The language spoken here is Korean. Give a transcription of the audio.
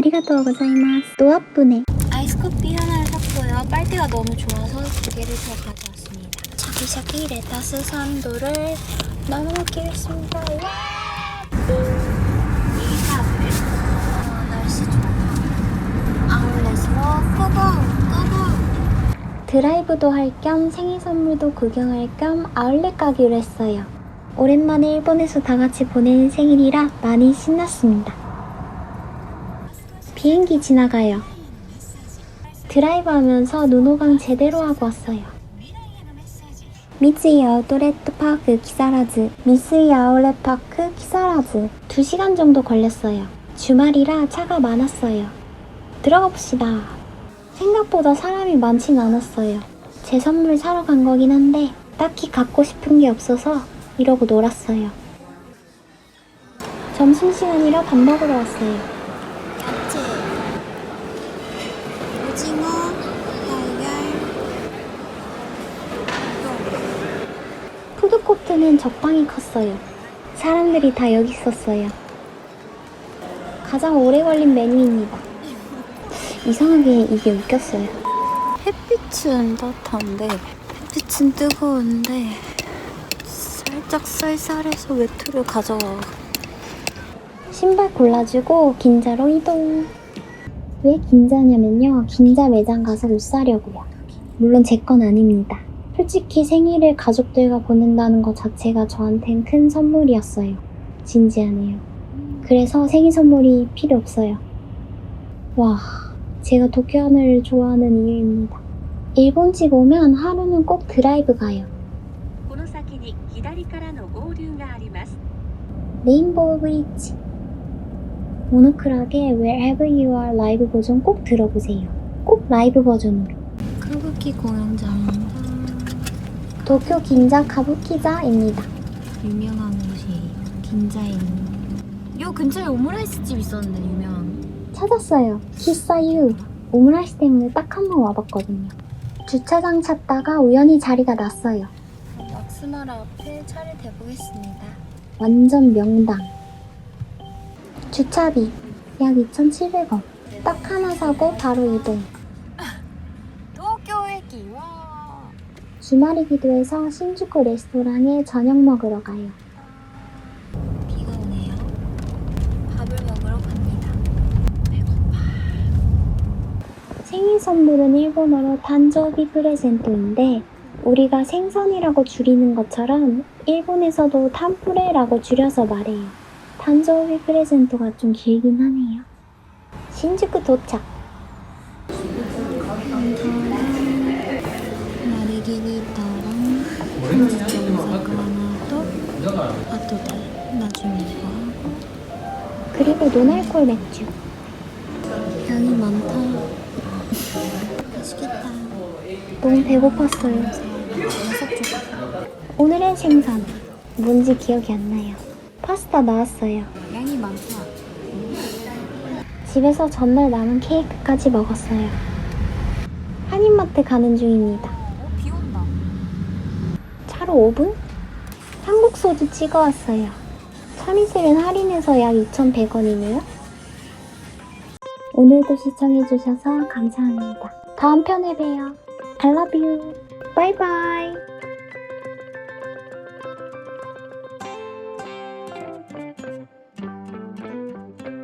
아리가또 고자이마스. 또 아프네. 아이스 커피 하나를 샀고요. 빨대가 너무 좋아서 두 개를 더 가져왔습니다. 샤키샤키 레타스 산도를 나눠 먹기로 했습니다. 고고 드라이브도 할 겸 생일 선물도 구경할 겸 아울렛 가기로 했어요. 오랜만에 일본에서 다 같이 보내는 생일이라 많이 신났습니다. 비행기 지나가요. 드라이브 하면서 눈호강 제대로 하고 왔어요. 미츠이 아울렛 파크 기사라즈 미쓰이 아울렛 파크 키사라즈 2시간 정도 걸렸어요. 주말이라 차가 많았어요. 들어갑시다. 생각보다 사람이 많진 않았어요. 제 선물 사러 간 거긴 한데 딱히 갖고 싶은 게 없어서 이러고 놀았어요. 점심시간이라 밥 먹으러 왔어요. 오징어 달걀 푸드코트는 적당히 컸어요. 사람들이 다 여기 있었어요. 가장 오래 걸린 메뉴입니다. 이상하게 이게 웃겼어요. 햇빛은 따뜻한데 햇빛은 뜨거운데 살짝 쌀쌀해서 외투를 가져와 신발 골라주고 긴자로 이동. 왜 긴자냐면요. 긴자 매장 가서 옷 사려고요. 물론 제 건 아닙니다. 솔직히 생일을 가족들과 보낸다는 것 자체가 저한텐 큰 선물이었어요. 진지하네요. 그래서 생일 선물이 필요 없어요. 와, 제가 도쿄하늘을 좋아하는 이유입니다. 일본집 오면 하루는 꼭 드라이브 가요. 레인보우 브릿지. 모노클하게 Wherever You Are 라이브 버전 꼭 들어보세요. 꼭 라이브 버전으로. 카부키 공연장. 도쿄 긴자 카부키자입니다. 유명한 곳이 긴자에 있는. 요 근처에 오므라이스 집 있었는데 유명한. 찾았어요. 키사유 오므라이스 때문에 딱 한 번 와봤거든요. 주차장 찾다가 우연히 자리가 났어요. 왁스마라 앞에 차를 대보겠습니다. 완전 명당. 주차비 약 2,700원. 딱 하나 사고 바로 이동. 도쿄駅와 주말이기도 해서 신주쿠 레스토랑에 저녁 먹으러 가요. 비가 오네요 밥을 먹으러 갑니다 생일 선물은 일본어로 단조비 프레젠토인데 우리가 생선이라고 줄이는 것처럼 일본에서도 탄프레라고 줄여서 말해요. 단조비 프레젠토가 좀 길긴 하네요. 신주쿠 도착. ナリギリタ랑 진짜 사과나도 아토데 나중에 이거 하고 그리고 노날콜 맥주. 양이 많다 맛있겠다 너무 배고팠어요. 여섯 쪽 오늘의 생선. 뭔지 기억이 안 나요. 파스타 나왔어요. 양이 많다 집에서 전날 남은 케이크까지 먹었어요. 한인마트 가는 중입니다. 어? 비 온다 차로 5분? 한국 소주 찍어왔어요. 참이슬은 할인해서 약 2,100원이네요. 오늘도 시청해주셔서 감사합니다. 다음 편에 봬요. I love you. 바이바이.